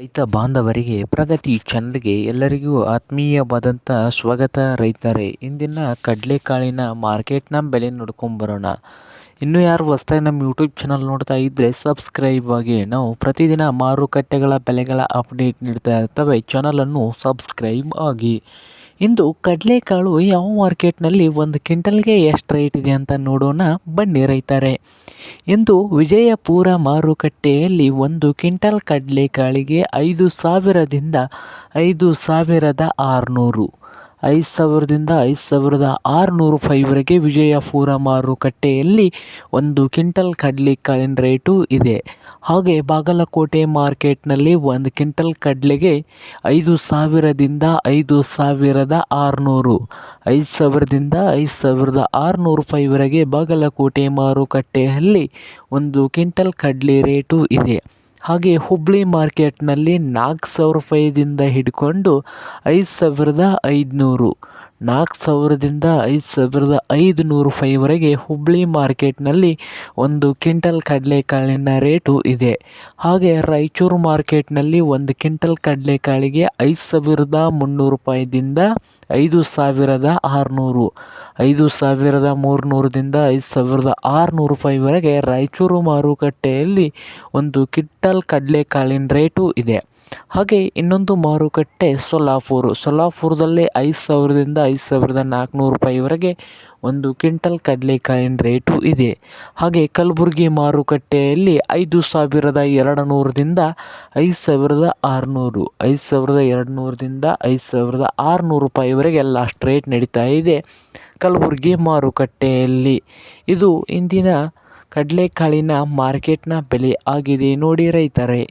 ರೈತ ಬಾಂಧವರಿಗೆ ಪ್ರಗತಿ ಚಾನಲ್ಗೆ ಎಲ್ಲರಿಗೂ ಆತ್ಮೀಯವಾದಂಥ ಸ್ವಾಗತ. ರೈತರೇ, ಇಂದಿನ ಕಡಲೆಕಾಳಿನ ಮಾರ್ಕೆಟ್ನ ಬೆಲೆ ನೋಡ್ಕೊಂಬರೋಣ ಇನ್ನೂ ಯಾರು ಹೊಸ್ತಾಗಿ ನಮ್ಮ ಯೂಟ್ಯೂಬ್ ಚಾನಲ್ ನೋಡ್ತಾ ಇದ್ದರೆ ಸಬ್ಸ್ಕ್ರೈಬ್ ಆಗಿ. ನಾವು ಪ್ರತಿದಿನ ಮಾರುಕಟ್ಟೆಗಳ ಬೆಲೆಗಳ ಅಪ್ಡೇಟ್ ನೀಡ್ತಾ ಇರ್ತವೆ. ಚಾನಲನ್ನು ಸಬ್ಸ್ಕ್ರೈಬ್ ಆಗಿ. ಇಂದು ಕಡಲೆಕಾಳು ಯಾವ ಮಾರ್ಕೆಟ್ನಲ್ಲಿ ಒಂದು ಕ್ವಿಂಟಲ್ಗೆ ಎಷ್ಟು ರೇಟ್ ಇದೆ ಅಂತ ನೋಡೋಣ. ಬನ್ನಿ ರೈತರೆ. ಇಂದು ವಿಜಯಪುರ ಮಾರುಕಟ್ಟೆಯಲ್ಲಿ ಒಂದು ಕ್ವಿಂಟಲ್ ಕಡಲೆಕಾಳಿಗೆ ಐದು ಸಾವಿರದಿಂದ ಐದು ಸಾವಿರದ ಆರುನೂರು. ಐದು ಸಾವಿರದಿಂದ ಐದು ಸಾವಿರದ ಆರುನೂರು ರೂಪಾಯಿವರೆಗೆ ವಿಜಯಪುರ ಮಾರುಕಟ್ಟೆಯಲ್ಲಿ ಒಂದು ಕ್ವಿಂಟಲ್ ಕಡಲೆಕಾಳಿನ ರೇಟು ಇದೆ. ಹಾಗೆ ಬಾಗಲಕೋಟೆ ಮಾರ್ಕೆಟ್ನಲ್ಲಿ ಒಂದು ಕಿಂಟಲ್ ಕಡಲೆಗೆ ಐದು ಸಾವಿರದಿಂದ ಐದು ಸಾವಿರದ ಆರುನೂರು, ಐದು ಸಾವಿರದಿಂದ ಐದು ಸಾವಿರದ ಆರುನೂರು ರೂಪಾಯಿವರೆಗೆ ಬಾಗಲಕೋಟೆ ಮಾರುಕಟ್ಟೆಯಲ್ಲಿ ಒಂದು ಕಿಂಟಲ್ ಕಡಲೆ ರೇಟು ಇದೆ. ಹಾಗೆ ಹುಬ್ಬಳ್ಳಿ ಮಾರ್ಕೆಟ್ನಲ್ಲಿ ನಾಲ್ಕು ಸಾವಿರ ರೂಪಾಯಿದಿಂದ ಹಿಡ್ಕೊಂಡು ಐದು ಸಾವಿರದ ಐದುನೂರು. ನಾಲ್ಕು ಸಾವಿರದಿಂದ ಐದು ಸಾವಿರದ ಐದು ನೂರು ರೂಪಾಯಿವರೆಗೆ ಹುಬ್ಳಿ ಮಾರ್ಕೆಟ್ನಲ್ಲಿ ಒಂದು ಕ್ವಿಂಟಲ್ ಕಡಲೆಕಾಳಿನ ರೇಟು ಇದೆ. ಹಾಗೆ ರಾಯಚೂರು ಮಾರ್ಕೆಟ್ನಲ್ಲಿ ಒಂದು ಕ್ವಿಂಟಲ್ ಕಡಲೆಕಾಳಿಗೆ ಐದು ಸಾವಿರದ ಮುನ್ನೂರು ರೂಪಾಯಿದಿಂದ ಐದು ಸಾವಿರದ ಆರುನೂರು. ಐದು ಸಾವಿರದ ಮೂರುನೂರದಿಂದ ಐದು ಸಾವಿರದ ಆರುನೂರು ರೂಪಾಯಿವರೆಗೆ ರಾಯಚೂರು ಮಾರುಕಟ್ಟೆಯಲ್ಲಿ ಒಂದು ಕಿಟ್ಟಲ್ ಕಡಲೆಕಾಳಿನ ರೇಟು ಇದೆ. ಹಾಗೆ ಇನ್ನೊಂದು ಮಾರುಕಟ್ಟೆ ಸೊಲ್ಲಾಪುರ ಸೊಲ್ಲಾಪುರದಲ್ಲಿ ಐದು ಸಾವಿರದಿಂದ ಐದು ಸಾವಿರದ ನಾಲ್ಕುನೂರು ರೂಪಾಯಿವರೆಗೆ ಒಂದು ಕ್ವಿಂಟಲ್ ಕಡಲೆಕಾಯಿನ ರೇಟು ಇದೆ. ಹಾಗೆ ಕಲಬುರಗಿ ಮಾರುಕಟ್ಟೆಯಲ್ಲಿ ಐದು ಸಾವಿರದ ಎರಡು ನೂರರಿಂದ ಐದು ಸಾವಿರದ ಆರುನೂರು, ಐದು ಸಾವಿರದ ಎರಡು ನೂರರಿಂದ ಐದು ಸಾವಿರದ ಆರುನೂರು ರೂಪಾಯಿವರೆಗೆ ಲಾಸ್ಟ್ ರೇಟ್ ನಡೀತಾ ಇದೆ ಕಲಬುರಗಿ ಮಾರುಕಟ್ಟೆಯಲ್ಲಿ. ಇದು ಇಂದಿನ ಕಡಲೆಕಾಳಿನ ಮಾರ್ಕೆಟ್ನ ಬೆಲೆ ಆಗಿದೆ ನೋಡಿ ರೈತರೇ.